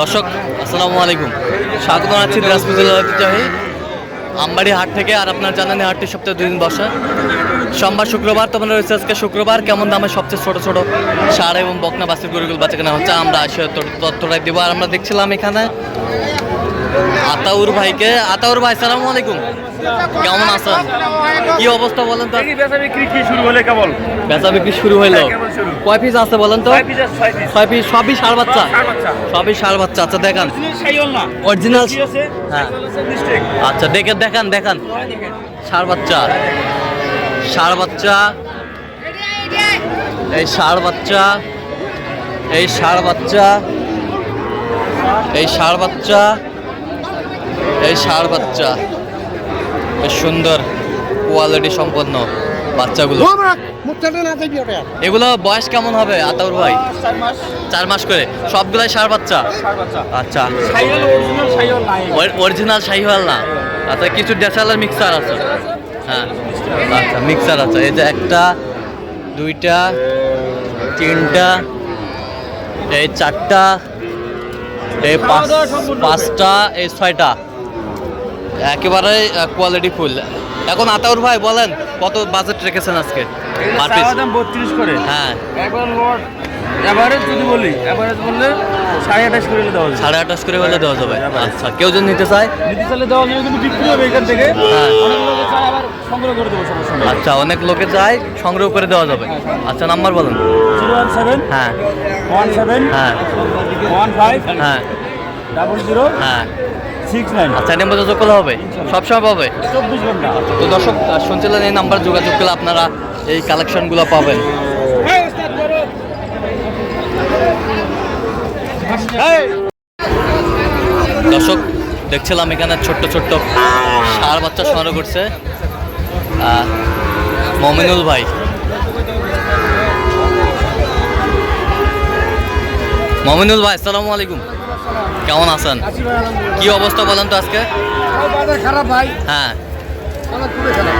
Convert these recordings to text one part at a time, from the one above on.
দর্শক, আসসালামু আলাইকুম। স্বাগত জানাচ্ছি দিনাজপুর আমবাড়ি হাট থেকে আর আপনার জানেন হাটটি সপ্তাহে দুই দিন বসে। সোমবার, শুক্রবার তোমার রয়েছে আজকে শুক্রবার, কেমন দামে সবচেয়ে ছোট ছোট সার এবং বকনা বাসের গরুগুলো বাচ্চা কেনা হচ্ছে, আমরা আসে তথ্যটাই দিব। আর আমরা দেখছিলাম এখানে আতাউর ভাইকে আতাউর ভাই সালামু আলাইকুম। কেমন আছেন? কি অবস্থা বলেন তো? বেচা বিক্রি কি শুরু হলে কেবল? বেচা বিক্রি শুরু হইল। হ্যাঁ। কয় পিস আছে বলেন তো? ছয় পিস সবই সার বাচ্চা? সবই সার বাচ্চা। আচ্ছা দেখান। অরিজিনাল হ্যাঁ। আচ্ছা দেখে দেখান দেখান। সার বাচ্চা। ষাড় বাচ্চা। এই ষাড় বাচ্চা। এই ষাড় বাচ্চা। এই ষাড় বাচ্চা। এই ষাড় বাচ্চা। বেশ সুন্দর কোয়ালিটি সম্পন্ন বাচ্চাগুলো। এগুলো বয়স কেমন হবে আতাউর ভাই? চার মাস। করে। সবগুলাই ষাড় বাচ্চা? আচ্ছা। অরিজিনাল সাইওয়াল নাই। অরিজিনাল শাহিওয়াল না। আচ্ছা কিছু ডেসালার মিক্সার আছে। হ্যাঁ আচ্ছা মিক্সার আছে। এই যে একটা দুইটা তিনটা এই চারটা এই পাঁচ পাঁচটা এই ছয়টা। একেবারে কোয়ালিটি ফুল এখন আতাউর ভাই বলেন কত বাজেট রেখেছেন আজকে? বত্রিশ করে। হ্যাঁ। এভারেজ যদি বলি এভারেজ বললে সাড়ে আঠাশ করে দেওয়া যাবে। সাড়ে আঠাশ করে হলে দেওয়া যাবে। আচ্ছা কেউ যদি নিতে চায়? নিতে চাইলে দেওয়া যাবে কিন্তু বিক্রি হবে এখান থেকে। হ্যাঁ। সংগ্রহ করে দেবো সমস্যা আচ্ছা অনেক লোকে চায় সংগ্রহ করে দেওয়া যাবে। আচ্ছা নাম্বার বলেন। জিরো ওয়ান সেভেন হ্যাঁ। ওয়ান সেভেন হ্যাঁ। ওয়ান ফাইভ হ্যাঁ। ডাবল জিরো হ্যাঁ। আচ্ছা এই নাম্বার যোগাযোগ করলে হবে? সবসময় পাবে? তো দর্শক শুনছিলেন এই নাম্বার যোগাযোগ করলে আপনারা এই কালেকশনগুলো পাবেন। দর্শক দেখছিলাম এখানে ছোট্ট ছোট্ট সার বাচ্চা সংগ্রহ করছে মমিনুল ভাই। মমিনুল ভাই আসসালামু আলাইকুম। কেমন আছেন? কি অবস্থা বলেন তো আজকে? খারাপ ভাই। হ্যাঁ।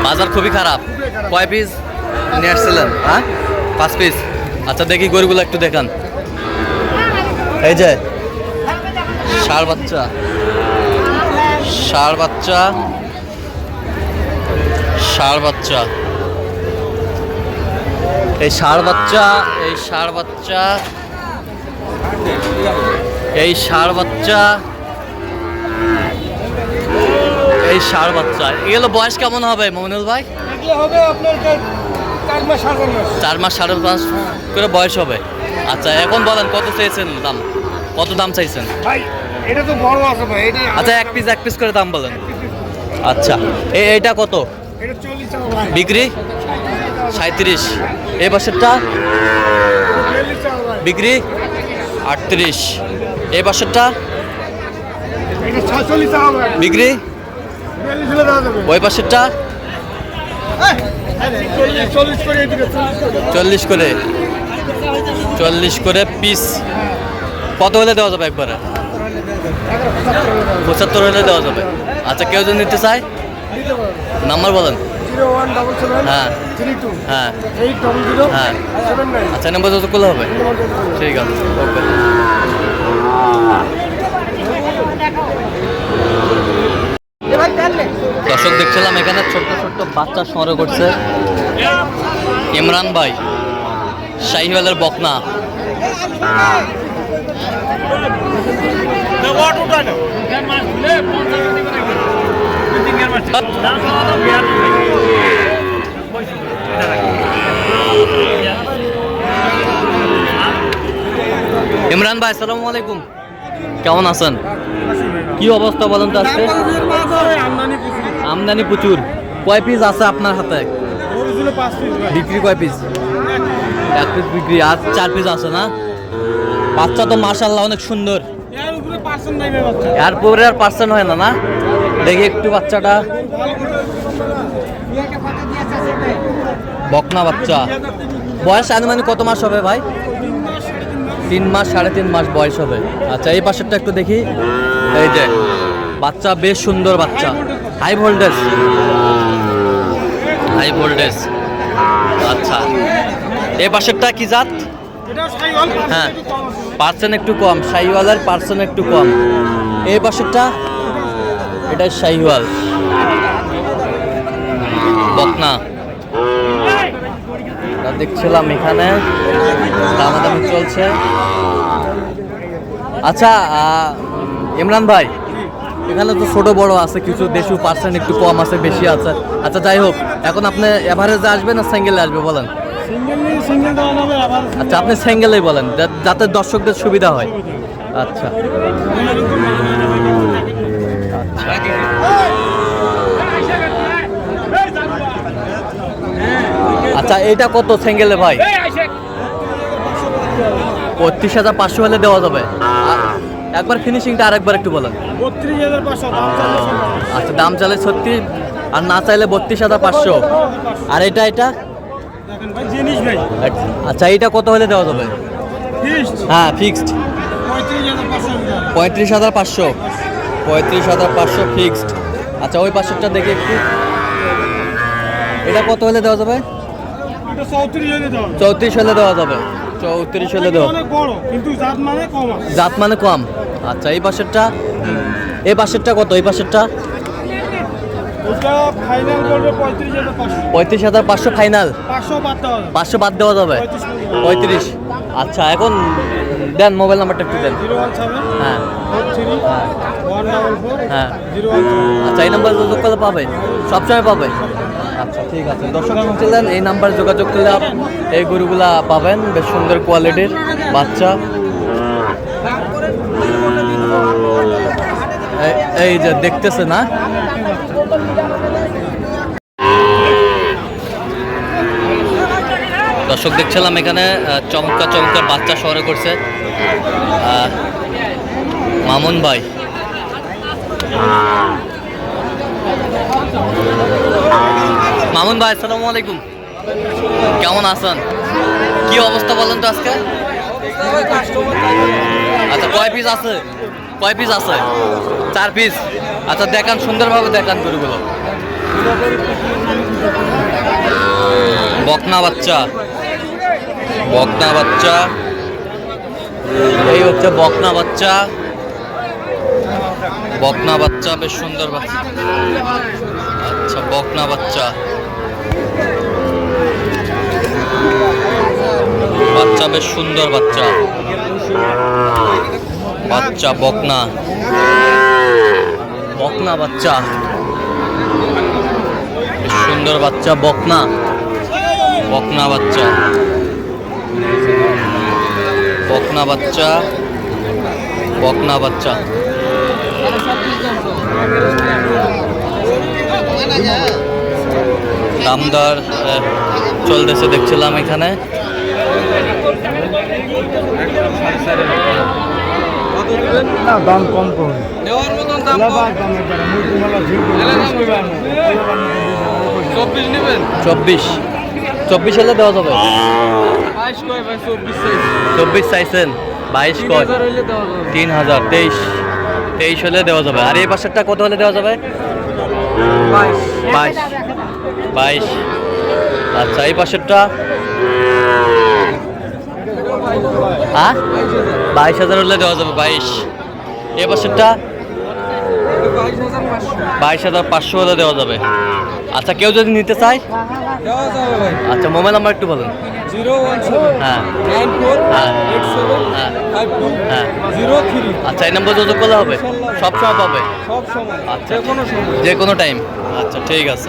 বাজার খুবই খারাপ। খুবই খারাপ। কয় পিস নিয়ে আসছিলেন? হ্যাঁ? পাঁচ পিস আচ্ছা দেখি গরুগুলো একটু দেখান। এই যে ষাড় বাচ্চা। ষাড় বাচ্চা। ষাড় বাচ্চা। এই ষাড় বাচ্চা এই ষাড় বাচ্চা। এই ষাড় বাচ্চা। এই ষাড় বাচ্চা। এগুলো বয়স কেমন হবে মমিনুল ভাই? হবে আপনার চার- মাস সাড়ে মাস। করে বয়স হবে। আচ্ছা এখন বলেন কত চাইছেন দাম? কত দাম চাইছেন? ভাই এটা তো বড় আছে ভাই এটা আচ্ছা এক পিস এক পিস করে দাম বলেন। আচ্ছা এই এইটা কত? এটা চল্লিশ টাকা ভাই। বিক্রি? সাঁত্রিশ এই বছরটা চল্লিশ বিক্রি? আটত্রিশ। এই ভাই বিক্রি ওই পাশেরটা? চল্লিশ করে। চল্লিশ করে পিস কত হলে দেওয়া যাবে একবারে? পঁচাত্তর হলে দেওয়া যাবে। আচ্ছা কেউ যদি নিতে চায়? নাম্বার বলেন। হ্যাঁ। হ্যাঁ। হ্যাঁ। আচ্ছা নাম্বার যত করলে হবে। ঠিক আছে ওকে। দর্শক দেখছিলাম এখানে ছোট্ট ছোট্ট বাচ্চা সংগ্রহ করছে। ইমরান ভাই, শাহিওয়ালের বকনা। ইমরান ভাই, আসসালামু আলাইকুম। কেমন আছেন? কি অবস্থা বলেন তো আজকে? আমদানি প্রচুর। কয় পিস আছে আপনার হাতে? বিক্রি কয় পিস এক পিস বিক্রি। আর চার পিস আছে না? বাচ্চা তো মার্শাল্লাহ অনেক সুন্দর। এর পরে আর পার্সেন্ট হয় না না? দেখি একটু বাচ্চাটা। বকনা বাচ্চা। বয়স আনুমানিক কত মাস হবে ভাই? তিন মাস, সাড়ে তিন মাস বয়স হবে। আচ্ছা এই পাশেরটা একটু দেখি। এই যে, বাচ্চা বেশ সুন্দর বাচ্চা। হাই ভোল্টেজ হাই ভোল্টেজ আচ্ছা। এই পাশেরটা কি জাত? হ্যাঁ। পার্সেন্ট একটু কম। শাহিওয়ালের পার্সেন্ট একটু কম। এই পাশেরটা? এটা শাহিওয়াল। বকনা। দেখছিলাম এখানে। দামাদামি চলছে। আচ্ছা ইমরান ভাই, এখানে তো ছোট বড় আছে, কিছু দেশু পার্সেন্ট একটু কম আছে, বেশি আছে। আচ্ছা যাই হোক, এখন আপনি এভারেজে আসবেন না সিঙ্গেলে আসবে বলেন? আচ্ছা আপনি সিঙ্গেলেই বলেন যাতে দর্শকদের সুবিধা হয়। আচ্ছা। আচ্ছা এটা কত সিঙ্গেলে ভাই? বত্রিশ হাজার পাঁচশো হলে দেওয়া যাবে। একবার ফিনিশিংটা আরেকবার একটু বলেন। বত্রিশ হাজার পাঁচশো আচ্ছা দাম চালে ছত্রিশ আর না চাইলে বত্রিশ হাজার পাঁচশো। আর এটা এটা? দেখেন ভাই জিনিস ভাই। আচ্ছা এইটা কত হলে দেওয়া যাবে? হ্যাঁ ফিক্সড পঁয়ত্রিশ হাজার পাঁচশো পঁয়ত্রিশ হাজার পাঁচশো। ফিক্সড আচ্ছা ওই পাঁচশোটা দেখে একটু। এটা কত হলে দেওয়া যাবে? এটা চৌত্রিশ হলে দেওয়া যাবে। চৌত্রিশ হলে দেওয়া অনেক কিন্তু জাত মানে কম জাত মানে কম। আচ্ছা এই পাশেরটা? এই পাশেরটা কত? এই পাশেরটা? পঁয়ত্রিশ হাজার পাঁচশো। ফাইনাল পাঁচশো বাদ দেওয়া যাবে। পঁয়ত্রিশ আচ্ছা এখন দেন মোবাইল নাম্বারটা একটু দেন। হ্যাঁ। হ্যাঁ। হ্যাঁ। আচ্ছা এই নাম্বার যোগাযোগ করলে পাবে? সবসময় পাবে। আচ্ছা ঠিক আছে। দর্শক শুনছিলেন এই নাম্বার যোগাযোগ করলে এই গরুগুলা পাবেন বেশ সুন্দর কোয়ালিটির বাচ্চা। এই- যে দেখতেছে না? দর্শক দেখছিলাম এখানে আহ, চমৎকার চমৎকার বাচ্চা শহরে করছে। মামুন ভাই। মামুন ভাই, আসসালামু আলাইকুম। কেমন আছেন? কি অবস্থা বলেন তো আজকে? আচ্ছা কয় পিস আছে? কয় পিস আছে? চার পিস আচ্ছা দেখান, সুন্দরভাবে দেখান গরুগুলো। বকনা বাচ্চা। বকনা বাচ্চা। এই হচ্ছে বকনা বাচ্চা। বকনা বাচ্চা, বেশ সুন্দর বাচ্চা। আচ্ছা বকনা বাচ্চা। বেশ সুন্দর বাচ্চা। বাচ্চা বকনা। বকনা বাচ্চা। সুন্দর বাচ্চা, বকনা। বকনা বাচ্চা। বকনা বাচ্চা। বকনা বাচ্চা। দামদার চলতেছে, দেখছিলাম এখানে। না দাম কম কম নেওয়ার মতন দাম চব্বিশ নেবেন? চব্বিশ। চব্বিশ হলে দেওয়া যাবে। বাইশ কয় ভাই? চব্বিশ চাইছেন? বাইশ তিন কয়? হাজার তিন হাজার। তেইশ। তেইশ হলে দেওয়া যাবে। আর এই পাশেরটা কত হলে দেওয়া যাবে? বাইশ। বাইশ। বাইশ। আচ্ছা এই পাশেরটা হ্যাঁ বাইশ হাজার হলে দেওয়া যাবে বাইশ। এ বছরটা? বাইশ হাজার পাঁচশো হলে দেওয়া যাবে। আচ্ছা কেউ যদি নিতে চায়? আচ্ছা মোবাইল নাম্বার একটু বলুন। হ্যাঁ। হ্যাঁ। আচ্ছা এই নাম্বার যোগাযোগ করলে হবে? সব সময় পাবে? সব সময়। আচ্ছা। যে কোনো টাইম আচ্ছা ঠিক আছে।